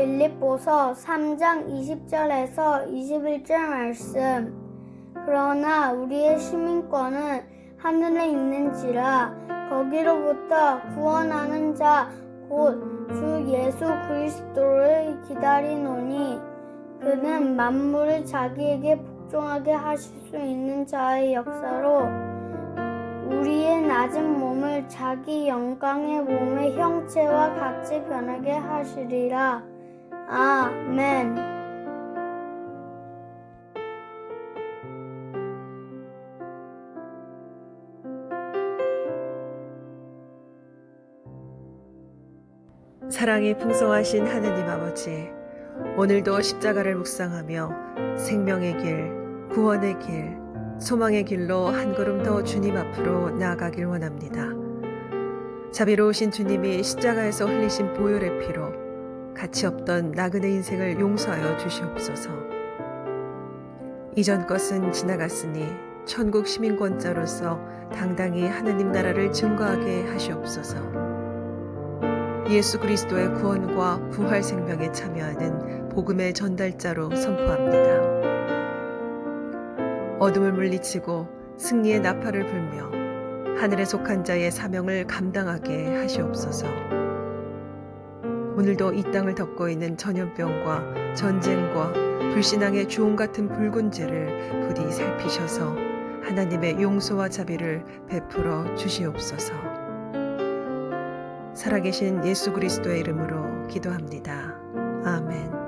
빌립보서 3장 20절에서 21절 말씀. 그러나 우리의 시민권은 하늘에 있는지라 거기로부터 구원하는 자 곧 주 예수 그리스도를 기다리노니 그는 만물을 자기에게 복종하게 하실 수 있는 자의 역사로 우리의 낮은 몸을 자기 영광의 몸의 형체와 같이 변하게 하시리라. 아멘. 사랑이 풍성하신 하느님 아버지, 오늘도 십자가를 묵상하며 생명의 길, 구원의 길, 소망의 길로 한 걸음 더 주님 앞으로 나아가길 원합니다. 자비로우신 주님이 십자가에서 흘리신 보혈의 피로 가치 없던 나그네 인생을 용서하여 주시옵소서. 이전 것은 지나갔으니 천국 시민권자로서 당당히 하느님 나라를 증거하게 하시옵소서. 예수 그리스도의 구원과 부활 생명에 참여하는 복음의 전달자로 선포합니다. 어둠을 물리치고 승리의 나팔을 불며 하늘에 속한 자의 사명을 감당하게 하시옵소서. 오늘도 이 땅을 덮고 있는 전염병과 전쟁과 불신앙의 주홍 같은 붉은 죄를 부디 살피셔서 하나님의 용서와 자비를 베풀어 주시옵소서. 살아계신 예수 그리스도의 이름으로 기도합니다. 아멘.